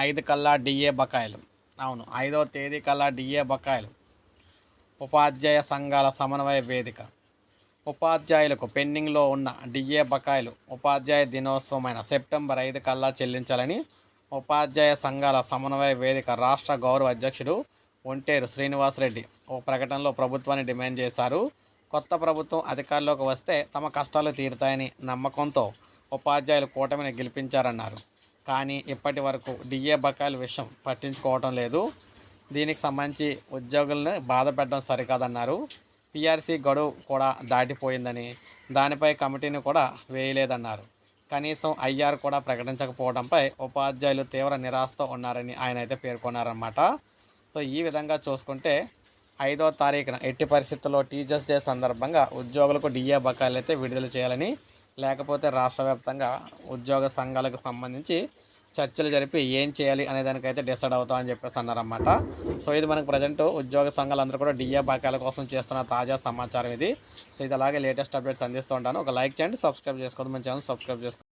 ఐదు కల్లా డిఏ బకాయిలు. అవును ఐదవ తేదీ కల్లా డిఏ బకాయిలు. ఉపాధ్యాయ సంఘాల సమన్వయ వేదిక. ఉపాధ్యాయులకు పెండింగ్లో ఉన్న డిఏ బకాయిలు ఉపాధ్యాయ దినోత్సవమైన సెప్టెంబర్ ఐదు కల్లా చెల్లించాలని ఉపాధ్యాయ సంఘాల సమన్వయ వేదిక రాష్ట్ర గౌరవ అధ్యక్షుడు ఒంటేరు శ్రీనివాసరెడ్డి ఓ ప్రకటనలో ప్రభుత్వాన్ని డిమాండ్ చేశారు. కొత్త ప్రభుత్వం అధికారంలోకి వస్తే తమ కష్టాలు తీరుతాయని నమ్మకంతో ఉపాధ్యాయులు కూటమిని గెలిపించారన్నారు. కానీ ఇప్పటి వరకు డిఏ బకాయిల విషయం పట్టించుకోవటం లేదు. దీనికి సంబంధించి ఉద్యోగులను బాధ పెట్టడం సరికాదన్నారు. పిఆర్సీ గడువు కూడా దాటిపోయిందని దానిపై కమిటీని కూడా వేయలేదన్నారు. కనీసం ఐఆర్ కూడా ప్రకటించకపోవడంపై ఉపాధ్యాయులు తీవ్ర నిరాశతో ఉన్నారని ఆయన అయితే పేర్కొన్నారన్నమాట. సో ఈ విధంగా చూసుకుంటే ఐదో తారీఖున ఎట్టి పరిస్థితుల్లో టీచర్స్ డే సందర్భంగా ఉద్యోగులకు డిఏ బకాయిలు అయితే విడుదల చేయాలని లేకపోతే రాష్ట్ర వ్యాప్తంగా ఉద్యోగ సంఘాలకు సంబంధించి చర్చలు జరిపి ఏం చేయాలి అనే దానికైతే డిసైడ్ అవుతామని చెప్పేసి అన్నారన్నమాట. సో ఇది మనకు ప్రజెంట్ ఉద్యోగ సంఘాలందరూ కూడా డిఏ బకాయిల కోసం చేస్తున్న తాజా సమాచారం ఇది. సో ఇది అలాగే లేటెస్ట్ అప్డేట్స్ అందిస్తూ ఉంటాను. ఒక లైక్ చేయండి సబ్స్క్రైబ్ చేసుకోండి. మన ఛానల్ సబ్స్క్రైబ్ చేసుకోండి.